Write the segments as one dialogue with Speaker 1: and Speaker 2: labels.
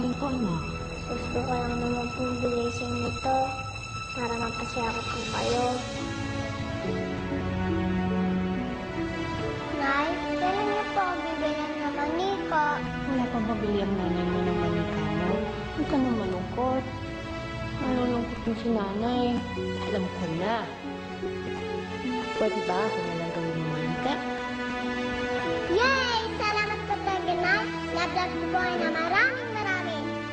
Speaker 1: to, anak?
Speaker 2: Gusto ko lang naman pong bilisin ito para mapasya ko kayo. Nay, kailan niyo po ako bibigyan ng manika?
Speaker 1: Wala pa ba bili ang nanay mo ng manika mo? Huwag ka nang malungkot. Malulungkot yung si nanay. Alam ko na. Pwede ba ako na lang gawin ng manika?
Speaker 2: Yay! Salamat po talaga, Nay. Love-love ko po kayo na maraming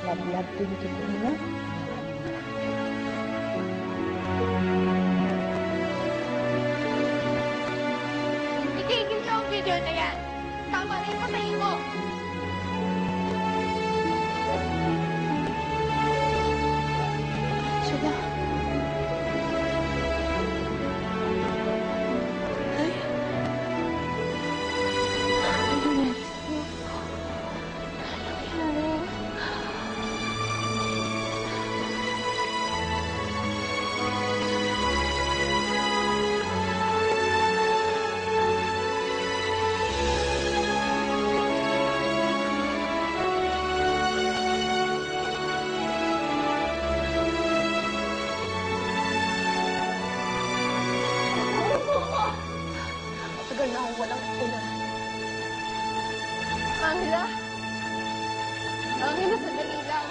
Speaker 3: লাভ লাভ টিভিকে বন্ধুরা Angela? Angela, sandali lang.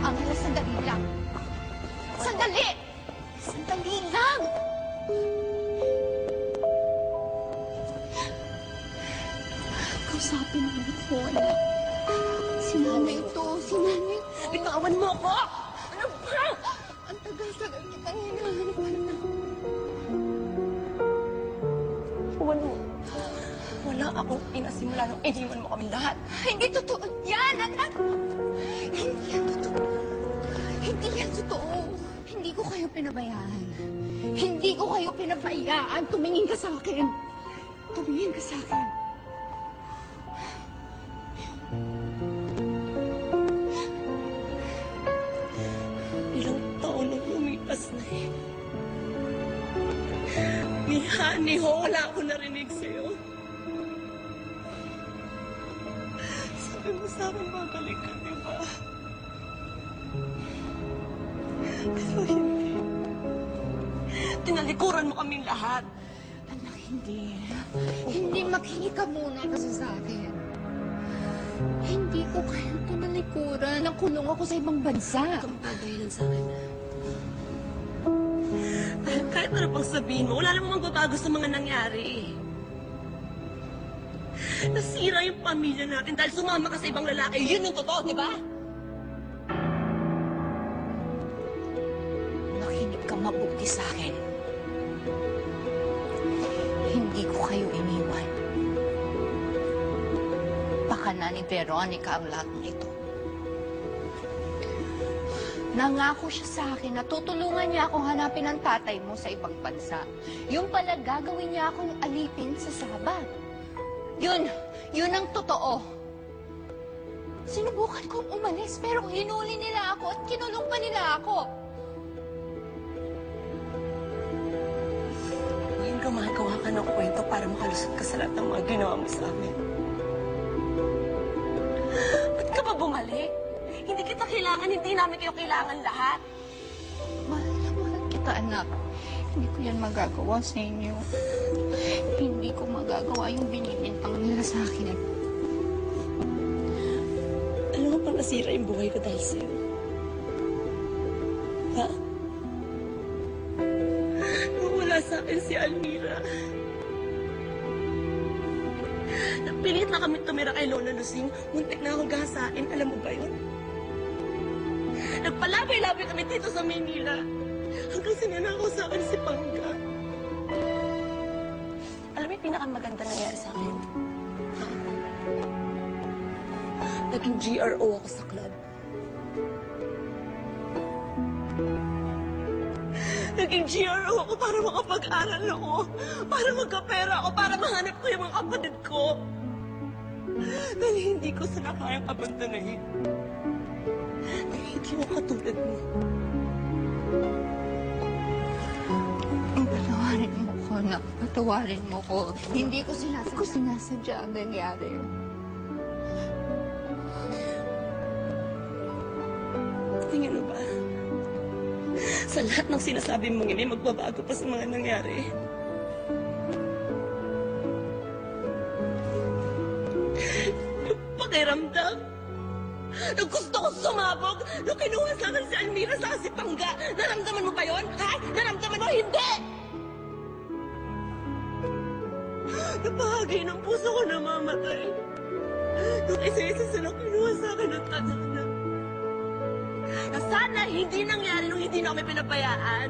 Speaker 3: Angela, sandali lang. Sandali! Sandali lang! Kausapin mo ako, anak. Si nanay ito, si nanay. Bitawan mo ako! Ano ba? Ang tagal-tagal kitang hinahanap na.
Speaker 4: Wala. Wala akong inasimula nung iniwan mo kami lahat.
Speaker 3: Hindi totoo yan, anak! Hindi yan totoo. Hindi yan totoo. Hindi ko kayo pinabayaan. Hindi ko kayo pinabayaan. Tumingin ka sa akin. Tumingin ka sa akin.
Speaker 4: Ilang taon na eh. Ni Honey ho, wala ako narinig sa'yo. Sabi mo sa akin, babalik ka, di ba? Pero hindi. Tinalikuran mo kaming lahat.
Speaker 3: Anak, hindi. Hindi makinig ka muna kasi sa akin. Hindi ko kayo tinalikuran. Nakulong ako sa ibang bansa.
Speaker 4: Ikaw magpapadahilan sa akin. Kahit ano pang sabihin mo, wala namang magbabago sa mga nangyari. Nasira yung pamilya natin dahil sumama ka sa ibang lalaki. Yun yung totoo, di ba?
Speaker 3: Makinig ka mabuti sa akin. Hindi ko kayo iniwan. Baka na ni Veronica ang lahat ng ito. Nangako siya sa akin na tutulungan niya akong hanapin ang tatay mo sa ibang bansa. Yung pala gagawin niya akong alipin sa Sabat. Yun, yun ang totoo. Sinubukan kong umalis pero hinuli nila ako at kinulong pa nila ako.
Speaker 4: Ngayon gumagawa ka ng kwento para makalusot ka sa lahat ng mga ginawa mo sa amin. Ba't ka ba bumalik? Hindi kita kailangan, hindi namin kayo kailangan lahat.
Speaker 3: Mahal na mahal kita, anak. Hindi ko yan magagawa sa inyo. Hindi ko magagawa yung binibintang nila sa akin.
Speaker 4: Alam mo pang nasira yung buhay ko dahil sa'yo. Ha? Nung wala sa akin si Almira. Napilit na kami tumira kay Lola Lusing. Muntik na akong gahasain. Alam mo ba yun? Nagpalabay-labay kami dito sa Maynila. Hanggang sinanakaw sa akin si Pangga. Alam mo yung pinakamaganda nangyari sa akin? Naging GRO ako sa club. Naging GRO ako para makapag-aral ako. Para magkapera ako. Para mahanap ko yung mga kapatid ko. Dahil hindi ko sila kayang abandanahin. Dahil hindi mo katulad mo.
Speaker 3: Patawarin mo ko, anak. Patawarin mo ko. Hindi ko sinasadya, ko sinasadya ang nangyari.
Speaker 4: Tingin mo ba? Sa lahat ng sinasabi mong may magbabago pa sa mga nangyari. Yung pakiramdam. Nung gusto ko sumabog, nung kinuha sa akin si Almira sa Asipangga, naramdaman mo ba yun? Ha? Naramdaman mo? Hindi! Napahagi ng puso ko na mamatay. Nung isa-isa sila kinuha sa akin ng tanan na sana hindi nangyari nung hindi na kami pinabayaan.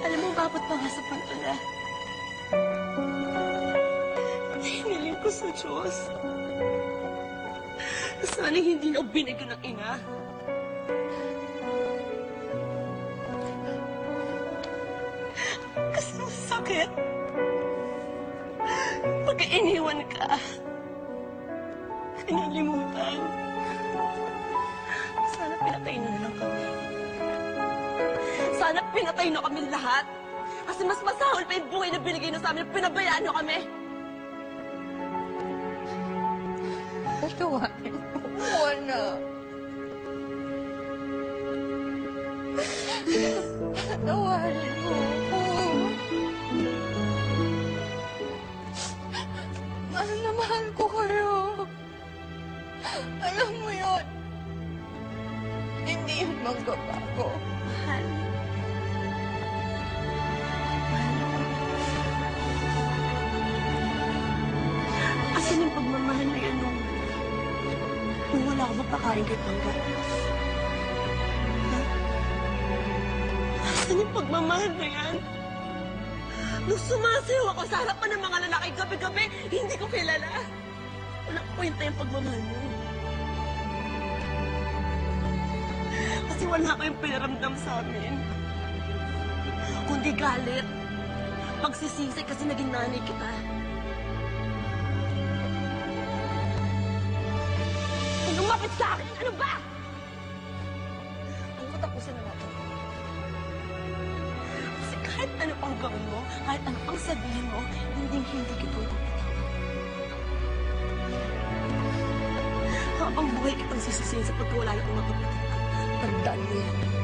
Speaker 4: Alam mo, bakit pa nga sa pantala? Hiniling ko sa Diyos. na Sana hindi na binigyan ng ina. Masakit. Pag iniwan ka, kinalimutan. Sana pinatay na lang kami. Sana pinatay na kami lahat. Kasi mas masahol pa yung buhay na binigay na sa amin. Pinabayaan nyo kami.
Speaker 3: Patawarin mo ko, anak.
Speaker 4: Wala ako magpakain kay Pangga? Asan yung pagmamahal na yan? Nung sumasayaw ako sa harapan ng mga lalaki gabi-gabi, hindi ko kilala. Walang kwenta yung pagmamahal mo. Kasi wala kayong pinaramdam sa amin. Kundi galit. Pagsisisi kasi naging nanay kita. Lumapit sa akin, ano ba? Ano katapusin na natin? Kasi kahit ano pang gawin mo, kahit ano pang sabihin mo, hindi hindi kita Habang buhay kitang sisisihin sa pagkawala ng mga kapatid ko. Tandaan mo yan.